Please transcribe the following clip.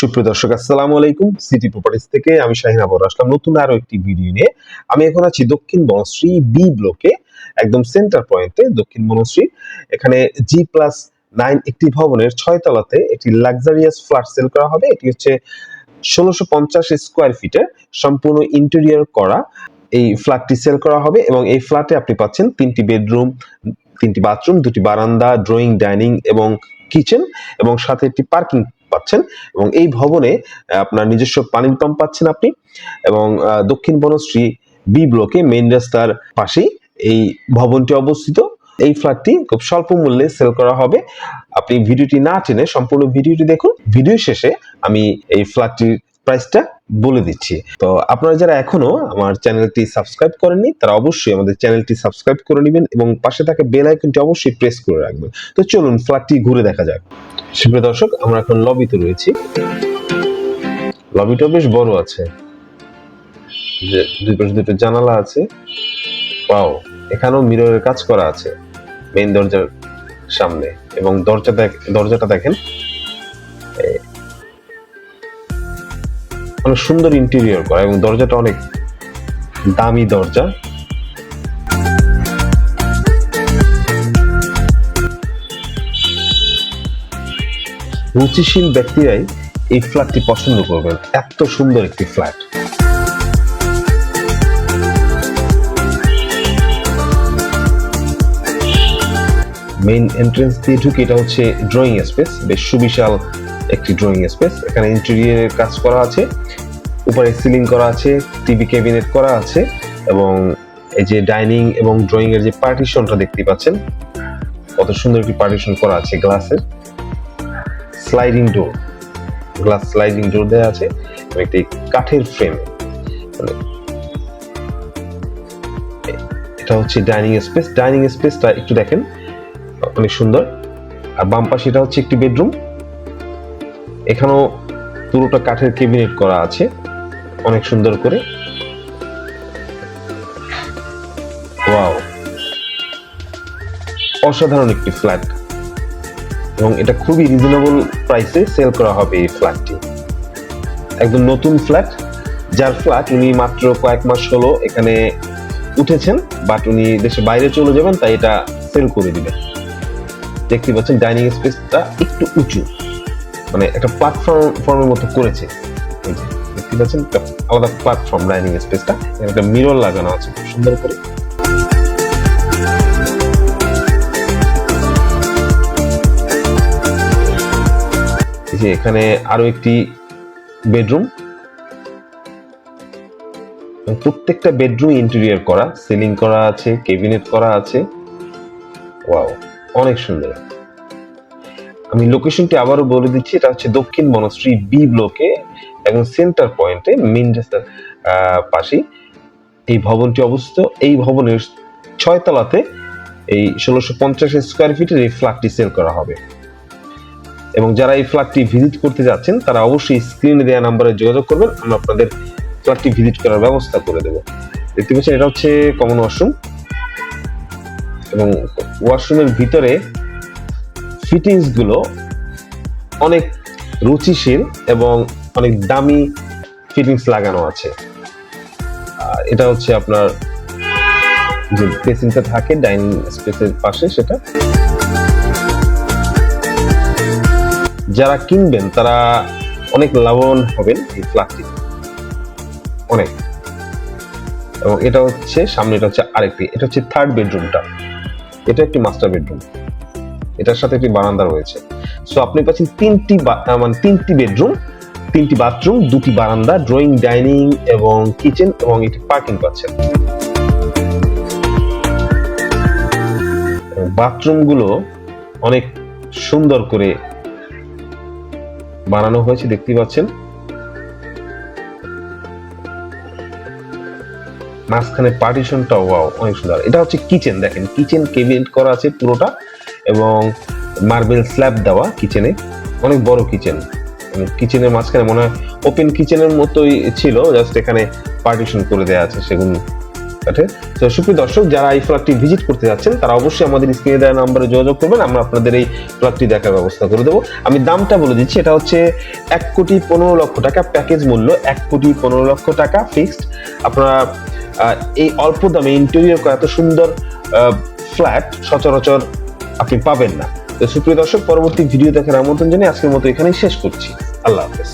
সুপ্রিয় দর্শক, আসসালামু আলাইকুম। সিটি প্রপার্টিজ থেকে আমি শাহিন আবর। আসলাম নতুন আরও একটি ভিডিও নিয়ে। আমি এখন আছি দক্ষিণ বনশ্রী বি ব্লকে একদম সেন্টার পয়েন্টে দক্ষিণ বনশ্রী। এখানে জি প্লাস নাইন একটি ভবনের ছয় তলাতে একটি লাক্সারিয়াস ফ্ল্যাট সেল করা হবে। এটি হচ্ছে ষোলোশো পঞ্চাশ স্কোয়ার ফিটের সম্পূর্ণ ইন্টেরিয়র করা এই ফ্ল্যাটটি সেল করা হবে এবং এই ফ্ল্যাটে আপনি পাচ্ছেন তিনটি বেডরুম তিনটি বাথরুম দুটি বারান্দা ড্রয়িং ডাইনিং এবং কিচেন এবং সাথে একটি পার্কিং পাচ্ছেন এবং এই ভবনে আপনার নিজস্ব পানির পাম্প পাচ্ছেন আপনি এবং দক্ষিণ বনশ্রী বি ব্লকে মেইন রাস্তার পাশেই এই ভবনটি অবস্থিত। এই ফ্ল্যাটটি খুব স্বল্প মূল্যে সেল করা হবে। আপনি ভিডিওটি না টেনে সম্পূর্ণ ভিডিওটি দেখুন। ভিডিও শেষে আমি এই ফ্ল্যাটটির প্রাইসটা বলে দিচ্ছি। তো আপনারা যারা এখনও আমার চ্যানেলটি সাবস্ক্রাইব করেননি, তারা অবশ্যই আমাদের চ্যানেলটি সাবস্ক্রাইব করে নেবেন এবং পাশে থাকা বেল আইকনটি অবশ্যই প্রেস করে রাখবেন। তো চলুন ফ্ল্যাটটি ঘুরে দেখা যাক। সুপ্রিয় দর্শক, আমরা এখন লবিতে রয়েছি। লবিটা বেশ বড় আছে। যে দুই পাশে দুটো জানালা আছে। পাও এখানেও মিররের কাজ করা আছে, মেইন দরজার সামনে। এবং দরজা দরজাটা দেখেন। অনেক সুন্দর ইন্টেরিয়র করা এবং দরজাটা অনেক দামি দরজা। রুচিশীল ব্যক্তিরাই এই ফ্ল্যাটটি পছন্দ করবেন। এত সুন্দর একটি ফ্ল্যাট মেইন এন্ট্রেন্স দিয়ে ঢুকে এটা হচ্ছে ড্রয়িং স্পেস বেশ সুবিশাল একটি ড্রয়িং স্পেস এখানে ইন্টেরিয়রের কাজ করা আছে, উপরে সিলিং করা আছে টিভি ক্যাবিনেট করা আছে, এবং এই যে ডাইনিং এবং ড্রয়িং এর যে পার্টিশনটা দেখতে পাচ্ছেন, কত সুন্দর একটি পার্টিশন করা আছে গ্লাসের sliding door glass sliding door দেওয়া আছে একটি কাঠের ফ্রেম এটা হচ্ছে ডাইনিং স্পেস ডাইনিং স্পেসটা একটু দেখেন, অনেক সুন্দর। আর বাম পাশে এটা হচ্ছে একটি বেডরুম এখানেও পুরোটা কাঠের ক্যাবিনেট করা আছে, অনেক সুন্দর করে। অসাধারণ একটি ফ্ল্যাট এবং এটা খুবই রিজনেবল প্রাইসে সেল করা হবে এই ফ্ল্যাটটি একদম নতুন ফ্ল্যাট যার ফ্ল্যাট উনি মাত্র কয়েক মাস হলো এখানে উঠেছেন বাট উনি দেশে বাইরে চলে যাবেন, তাই এটা সেল করে দিবেন। দেখতে পাচ্ছেন ডাইনিং স্পেসটা একটু উঁচু। মানে একটা প্ল্যাটফর্ম ফর্মের মতো করেছে। দেখতে পাচ্ছেন আলাদা প্ল্যাটফর্ম ডাইনিং স্পেসটা একটা মিরর লাগানো আছে, খুব সুন্দর করে। যে এখানে আরও একটি বেডরুম। প্রত্যেকটা বেডরুম ইন্টেরিয়র করা সিলিং করা আছে কেবিনেট করা আছে। ওয়াও অনেক সুন্দর। আমি লোকেশনটি আবারও বলে দিচ্ছি, এটা হচ্ছে দক্ষিণ বনশ্রী বি ব্লকে এবং সেন্টার পয়েন্টে মেন রাস্তার পাশেই। এই ভবনটি অবস্থিত, এই ভবনের ছয় তলাতে এই ষোলোশো পঞ্চাশ স্কোয়ার ফিটের এই ফ্ল্যাটটি সেল করা হবে। এবং যারা এই ফ্ল্যাটটি ভিজিট করতে যাচ্ছেন, তারা অবশ্যই স্ক্রিনে দেওয়া নাম্বারে যোগাযোগ করবেন, আমরা আপনাদের ফ্ল্যাটটি ভিজিট করার ব্যবস্থা করে দেবো। দেখতে পাচ্ছেন, এটা হচ্ছে কমন ওয়াশরুম এবং ওয়াশরুমের ভিতরে ফিটিংসগুলো অনেক রুচিশীল এবং অনেক দামি ফিটিংস লাগানো আছে। এটা হচ্ছে আপনার যে বেসিনটা থাকে, ডাইনিং স্পেসের পাশে সেটা। যারা কিনবেন, তারা অনেক লাভবান হবেন এই ফ্ল্যাটটি। অনেক। এবং এটা হচ্ছে, সামনে এটা হচ্ছে আরেকটি, এটা হচ্ছে থার্ড বেডরুমটা এটা একটি মাস্টার বেডরুম এটার সাথে একটি বারান্দা রয়েছে। সো আপনি পাচ্ছেন তিনটি মানে তিনটি বেডরুম তিনটি বাথরুম দুটি বারান্দা ড্রয়িং ডাইনিং এবং কিচেন এবং একটি পার্কিং পাচ্ছেন। বাথরুমগুলো অনেক সুন্দর করে বানানো হয়েছে দেখতে পাচ্ছেন। মাঝখানে পার্টিশনটা ওয়াও অনেক সুন্দর। এটা হচ্ছে কিচেন দেখেন কিচেন কেবিনেট করা আছে পুরোটা এবং মার্বেল স্ল্যাব দেওয়া কিচেনে অনেক বড় কিচেন কিচেনের মাঝখানে মনে হয় ওপেন কিচেনের মতোই ছিল জাস্ট এখানে পার্টিশন করে দেওয়া আছে সেগুন কাঠের তো সুপ্রিয় দর্শক, যারা এই ফ্ল্যাটটি ভিজিট করতে যাচ্ছেন, তারা অবশ্যই আমাদের স্ক্রিনে দেওয়া নাম্বারে যোগাযোগ করবেন। আমরা আপনাদের এই ফ্ল্যাটটি দেখার ব্যবস্থা করে দেবো। আমি দামটা বলে দিচ্ছি, এটা হচ্ছে এক কোটি পনেরো লক্ষ টাকা প্যাকেজ মূল্য, এক কোটি পনেরো লক্ষ টাকা ফিক্সড আপনারা এই অল্প দামে ইন্টেরিয়র করা এত সুন্দর ফ্ল্যাট সচরাচর আপনি পাবেন না। তো সুপ্রিয় দর্শক, পরবর্তী ভিডিও দেখার আমন্ত্রণ জানিয়ে আজকের মতো এখানেই শেষ করছি। আল্লাহ হাফেজ।